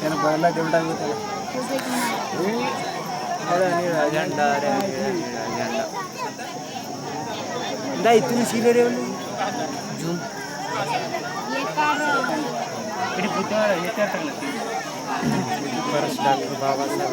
त्याला बघायला देऊन टाकू त्याला. झेंडा रे झेंडा नाही तुम्ही शिले रे झूम. इकडे पुतळा येते टाकलं परत डॉक्टर बाबासाहेब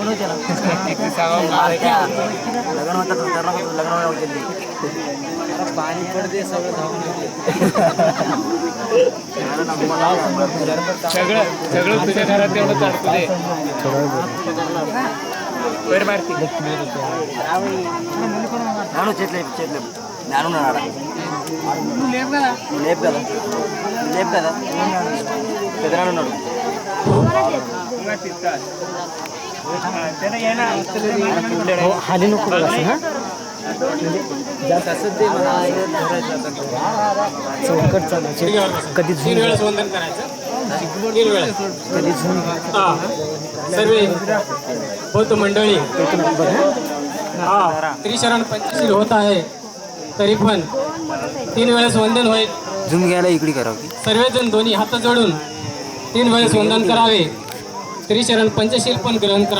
कोण होते ना लग्न होतं लग्न पाणी पडते सगळं धावून सगळं सगळं तुझ्या घरात तेवढं चालतं दे वर मारती నాను చేతులు చేతులు నాను నాడ లేపు కదా లేపు కదా పెద్దనాడు ఉన్నాడు हाली नको बघ असं हा? चौकट चालायचे कधी तीन झूम वेळेस वंदन करायचं? तीन वेळेस कधी झूम हा. सर्व. होत मंडळी. बघ हा? हा. त्रिशरण पंचशील होत आहे. तरी पण तीन वेळेस वंदन होईल. झूम घ्यायला इकडे करावं सर्वजण दोन्ही हात जोडून तीन वेळेस वंदन करावे. श्रीचरण पंचशील पण ग्रंथ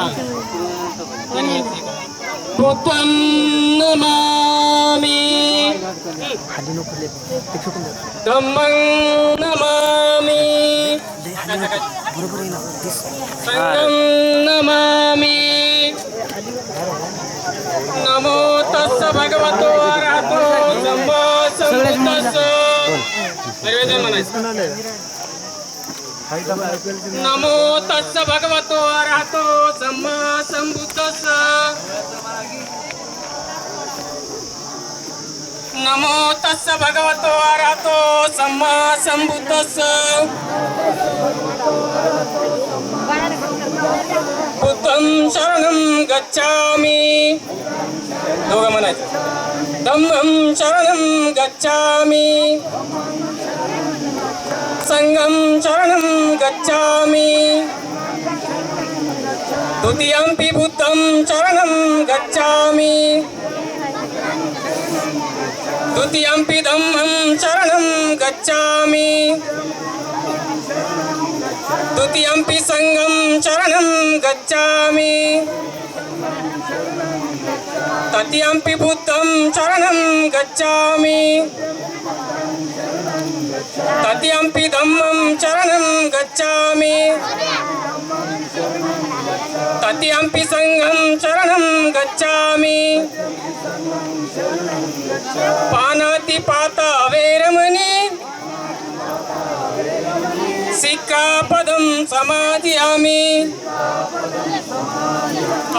नमामी नमो तस्स भगवतो अर्हतो संभो संभो तस्स सर्वजण म्हणायचं. नमो तस्स भगवतो अरहतो सम्मा सम्बुद्धस्स नमो तस्स भगवतो अरहतो सम्मा सम्बुद्धस्स बुद्धं शरणं गच्छामि. दोघं म्हणायचं. धम्मं शरणं गच्छामि. संगं शरणं गच्छामि। द्वितीयंपि बुद्धं शरणं गच्छामि। द्वितीयंपि धम्मं शरणं गच्छामि। द्वितीयंपि संगं शरणं गच्छामि। तृतीयंपि बुद्धं शरणं गच्छामि। తద్యంపి ధమ్మం చరణం గచ్చామి. తద్యంపి సంఘం చరణం గచ్చామి. పానాతి పాత వేరమణి సిక్కాపదం సమాధియామి.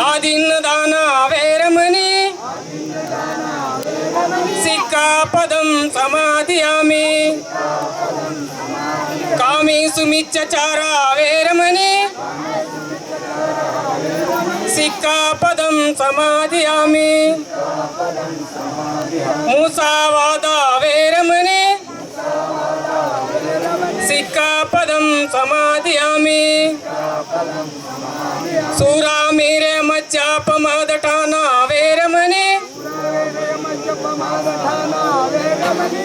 ఆదిన్న దాన వేరమణి సిక్కాపదం సమాధియామి. కామేసు మిచ్చచారా సిక్కాపదం సమాధియామి. మూసావాదావేరమణి సిక్కాపదం సమాధియామి. సూరా మీరే మచ్చాపమాదటానా వేరమణి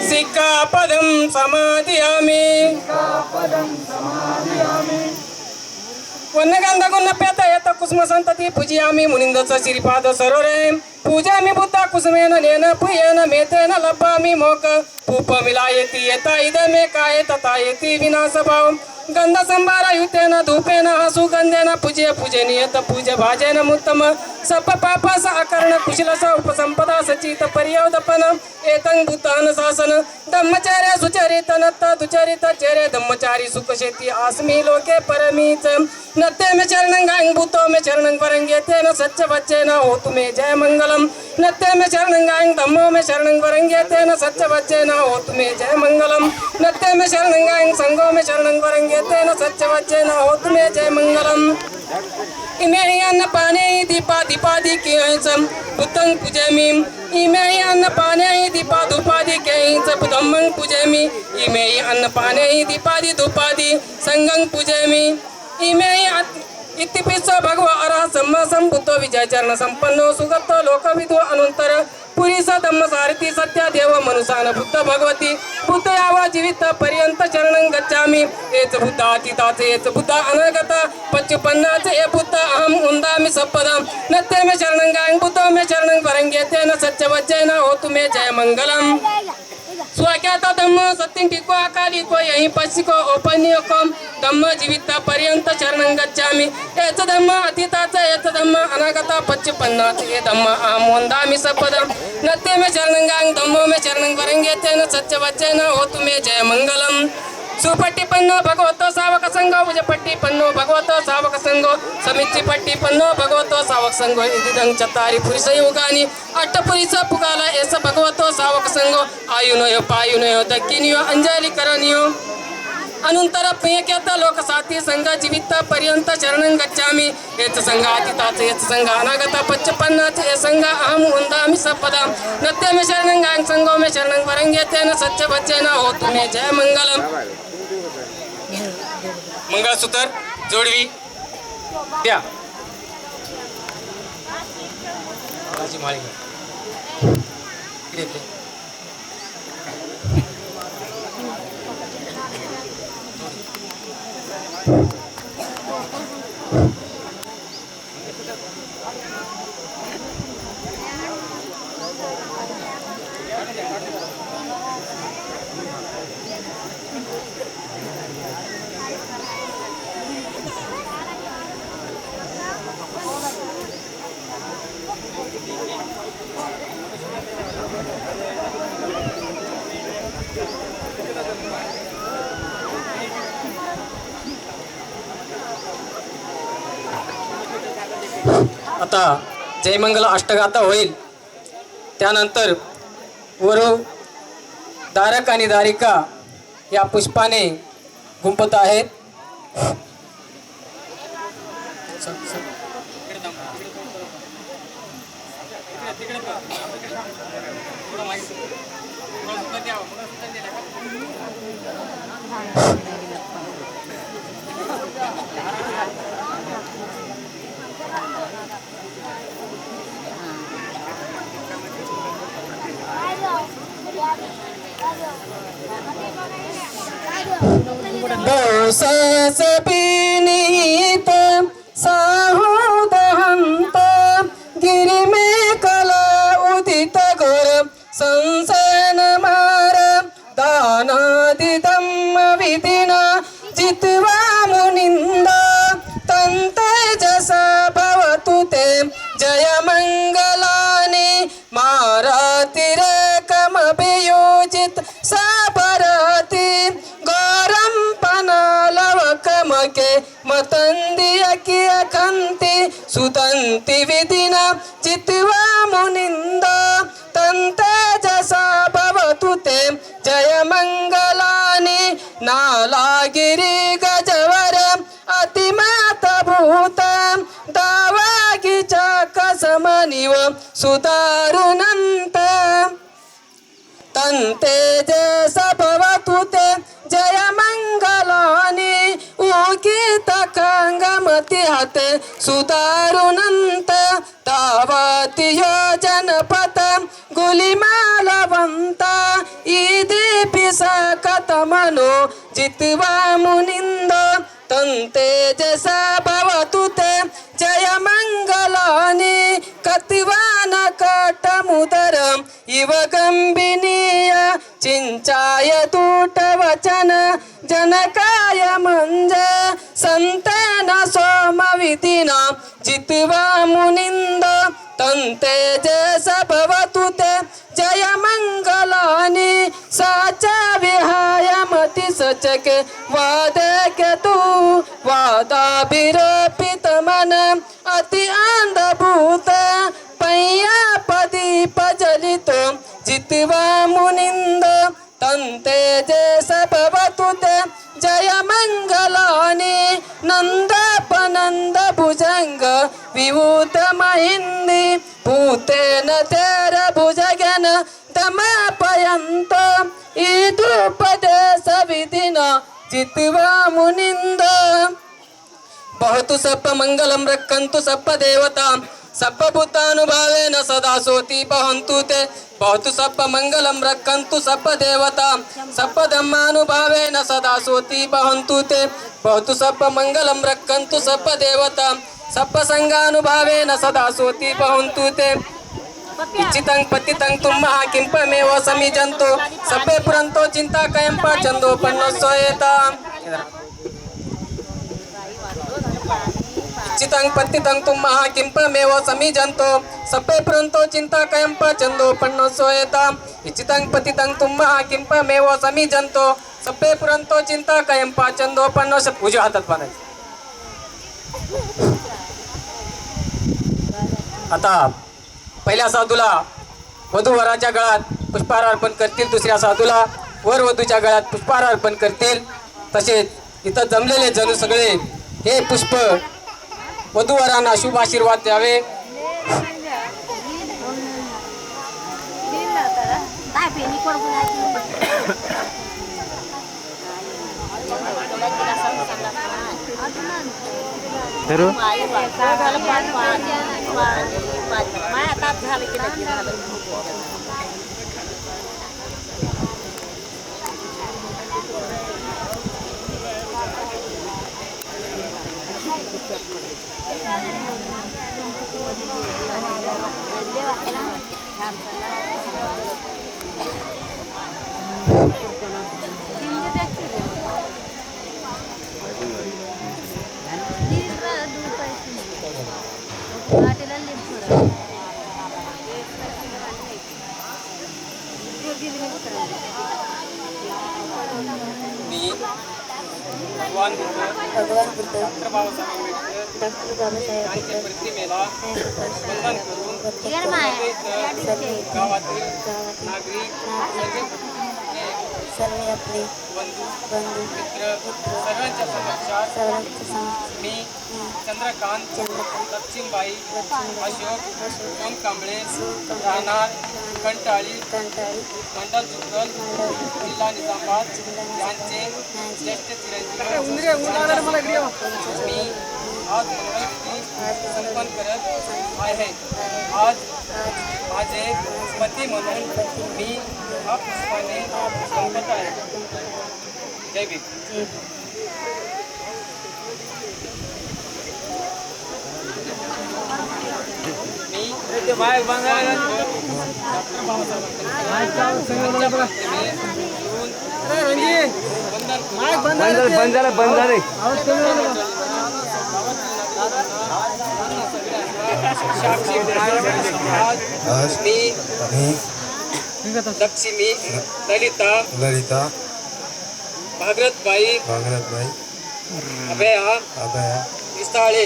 सिक्कापदं समादयामि वनगंधगुण पेत येत कुसुम संतती पूजयामि मुनिंदच श्रीपाद सरोरे। पूजामि बुद्धा कुसुमेन नेन पुयेन मेतेन लब्बामि मोक पूप मिलायति येता इदमे काय तथा येति विनाश भाव गंध संभार युतेन, धूपेन सुगंधेन पूजे पूजनीयत पूज भाजेन उत्तम सप पापास आकरण कुशलस उपसंपदा, सचित पर्यवदपन एतं भूतान शासन। धम्मचर्य सुचरित, नत्त दुचरित चर्य धम्मचारी सुख शेती, आस्मी लोके परमीच। नत्ते में चरणं गांग भूतो में चरणं वरंगे तेन सच्च वच्चेन होतु मे जय मंगलम। नत्ते में चरणं गांग धम्मो में चरणं वरंगे तेन सच्च वच्चेन होतु मे जय मंगलम। नत्ते में शरणं गांग संगो में शरणं वरंगे तेन सच्च वच्चेन होतु मे जय मंगलम। इमे अन्न पाने हि दीपा, दीपादि केयचं बुद्धं पूजयामि। इमे अन्न पाने हि दीपा, धूपादि केयचं बुद्धं पूजयामि। इमे अन्न पाने हि दीपादि, धूपादि संगं पूजयामि। इमे हि अत्- इतिपिस भगव अरह सम्मा संबुद्धो विजय चरण संपन्नो सुगत लोकविदो अनंतर पुरीस धम्म सारथी सत्या देव मनुसान बुद्ध भगवती। बुद्ध यावा जीवित पर्यंत चरण गच्छा एच बुद्ध अतीताचे एच बुद्ध अनगत। पच्चुपन्नाचे, ए बुद्ध अहम उंदामि सपदम नत्ते मे शरणं गाय बुद्धो में शरणं परंगे तेन सच्च न होतु मे जय मंगलम। स्वाख्यात धम्म सत्यं अकाली अकालिको यही पश्चिको औपन्यकम धम्म जीवित पर्यंत चरण गच्छा एच धम्म अतिता एच धम्म अनागत पच्चपन्नाच ये धम्म अहम वंदामि सपदम नत्य में चरण गांग धम्मो में चरण वरंगे तेन सत्य वचन हो तुम्हें जय मंगलम సుపట్టి పన్ను భగవతో సావక సంఘం భుజపట్టి పన్ను భగవతో సావక సంఘం సమిచ్చి పట్టి పన్ను భగవతో సావక సంఘం ఇది రంగ చత్తారి పురుష యుగాని అట్ట పురుష పుగాల ఎస భగవతో సావక సంఘం ఆయునయో పాయునయో దక్కినియో అంజలి కరణియో अनंतर प्रियकेत लोकसाथी संघ जीवित पर्यंत शरण गच्छामि यच संघ अतीताच यच संघ अनागत पचपन्नाच ये संघ अहम वंदामि सपदा नत्य में शरण गांग संघो में शरण वरंगे तेन सत्य बच्चे न हो तुम्हें जय मंगलम मंगळसूत्र जोडवी. द्या. माझी माळी आता जयमंगल अष्टगाथा होईल. त्यानंतर वरु दारक आणि दारिका या पुष्पाने गुंपत आहेत. दोषस पीनीत साहुदहंत गिरी में कला उदित घोर संसन मार दानादि धम्म विधिना जित्वा सुतन्ति विधिना चित्वा मुनिन्द तन्ते जसा भवतु ते जय मङ्गलानि नालागिरि गजवर अतिमातभूत दावागि चाकसमनिव सुदारुनन्त तन्ते जस भवतु ते सुदारुनन्त तावति योजनपथ गुलिमालवन्त इदिपि सकतमनो जित्वा मुनिन्द तन्ते जस भवतु ते। जय मङ्गलानि कतिवान कटमुदरम् इव गम्बिनीय चिञ्चाय तूटवचन। जनकाय मञ्ज सन्तान सोमविधिना जित्वा मुनिंद तंते जस भवतु ते जय मंगलानि साचा विहाय मति सचके वादके तू वादाभिरपित ತೇನ ತೇರ ಭುಜಗನ ತಮ ಪಯಂತ. ಈ ದೃಪದೇಶ ವಿಧಿನ ಚಿತ್ವ ಮುನಿಂದ. ಬಹತು ಸಪ್ಪ ಮಂಗಲಂ ರಕ್ಕಂತು ಸಪ್ಪ ದೇವತಾ. ಸಪ್ಪ ಬುದ್ಧಾನುಭಾವೇನ ಸದಾ ಸೋತಿ ಬಹಂತು ತೇ ಬಹತು ಸಪ್ಪ ಮಂಗಲಂ ರಕ್ಕಂತು ಸಪ್ಪ ದೇವತಾ. ಸಪ್ಪ ಧಮ್ಮಾನುಭಾವೇನ ಸದಾ ಸೋತಿ ಬಹಂತು ತೇ ಬಹತು ಸಪ್ಪ ಮಂಗಲಂ ರಕ್ಕಂತು ಸಪ್ಪ ದೇವತಾ. ಸಪ್ಪ ಸಂಘಾನುಭಾವೇನ ಸದಾ ಸೋತಿ ಬಹಂತು ತೇ इच्छितं पतितं तुम्मः किंपमेव समीजन्तो। सप्पे पुरन्तो चिन्ता कयं पाचन्दोपन्नो स्वयेता चितं पतितं तुम्मः किंपमेव समीजन्तो। सप्पे पुरन्तो चिन्ता कयं पाचन्दोपन्नो स्वयेता इच्छितं पतितं तुम्मः किंपमेव समीजन्तो। सप्पे पुरन्तो चिंता कयं पाचन्दोपन्नो स पूजा हातात बांधायचं आता पहिल्या साधूला वधूवराच्या गळ्यात पुष्पहार अर्पण करतील दुसऱ्या साधूला वर वधूच्या गळ्यात पुष्पहार अर्पण करतील. तसेच इथं जमलेले जणू सगळे हे पुष्प वधूवरांना शुभ आशीर्वाद द्यावे. Tapi ini korban धरू मी Doctor Babasaheb करून सर्व आपले बंधू बंधू सर्वांच्या समक्षात मी चंद्रकांत चंद्रकांत लक्ष्मीबाई लक्ष्मीबाई अशोक ओम कांबळे राहणार कंटाळी मंडल जुगल जिल्हा निजामाबाद यांचे ज्येष्ठ चिरंजीव मी आज संपन्न करत आहे आज माझे पती म्हणून मी हा पुष्पाने संपत आहे। जय भीम। मी डॉक्टर बाबासाहेब आंबेडकर वंदन करून बंद झालं बंद झालं. बंद झाले आज मी मी लक्ष्मी ललिता ललिता भागरथबाई भागरथबाई अभया अभया विसाळे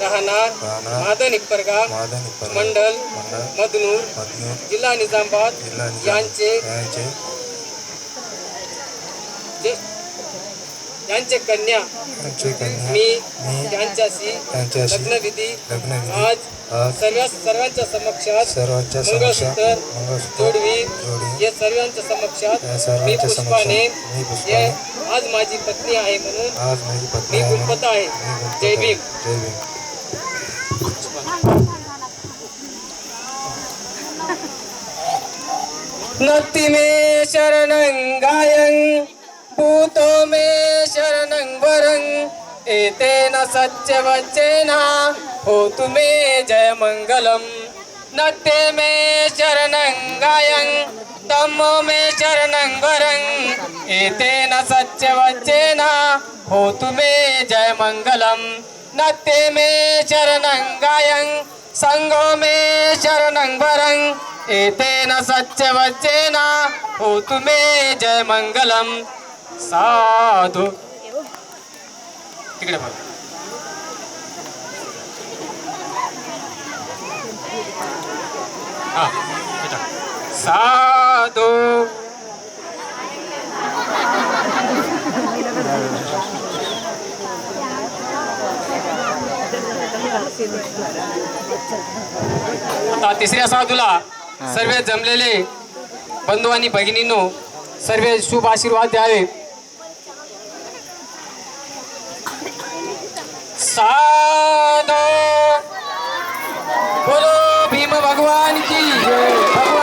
राहणार मादन इप्परगा मंडल मदनूर जिल्हा निजामाबाद यांचे यांचे कन्या मी मी यांच्याशी यांच्याशी लग्नविधी लग्नविधी आज आज सर्व सर्वांच्या समक्षात सर्वांच्या मंगळसूत्र मंगळसूत्र जोडवी जोडवी. या सर्वांच्या समक्षात या मी पुष्पाने समक्षात मी हे आज माझी पत्नी आहे म्हणून आज पत्नी मी आहे म्हणून गुणपत आहे. मी गुणपत जय आहे. भीम. जय भीम. नत्ति मे शरणं गायं भूतो मे शरणं वरं एतेन सत्यवचेन। हो तुम्ही जय मंगलम. नक्ते मे शरणंगायं तम्मो मे शरणंगरं एतेन सत्यवचेन हो तुम्ही जय मंगलम. नक्ते मे शरणंगायं संगो मे शरणंगरं एतेन सत्यवचेन हो तुम्ही जय मंगलम. साधू. तिकडे बघा. साधू. आता तिसऱ्या साधूला सर्व जमलेले बंधू आणि भगिनींनो सर्व शुभ आशीर्वाद द्यावे. साधो. Jaguarne DJ.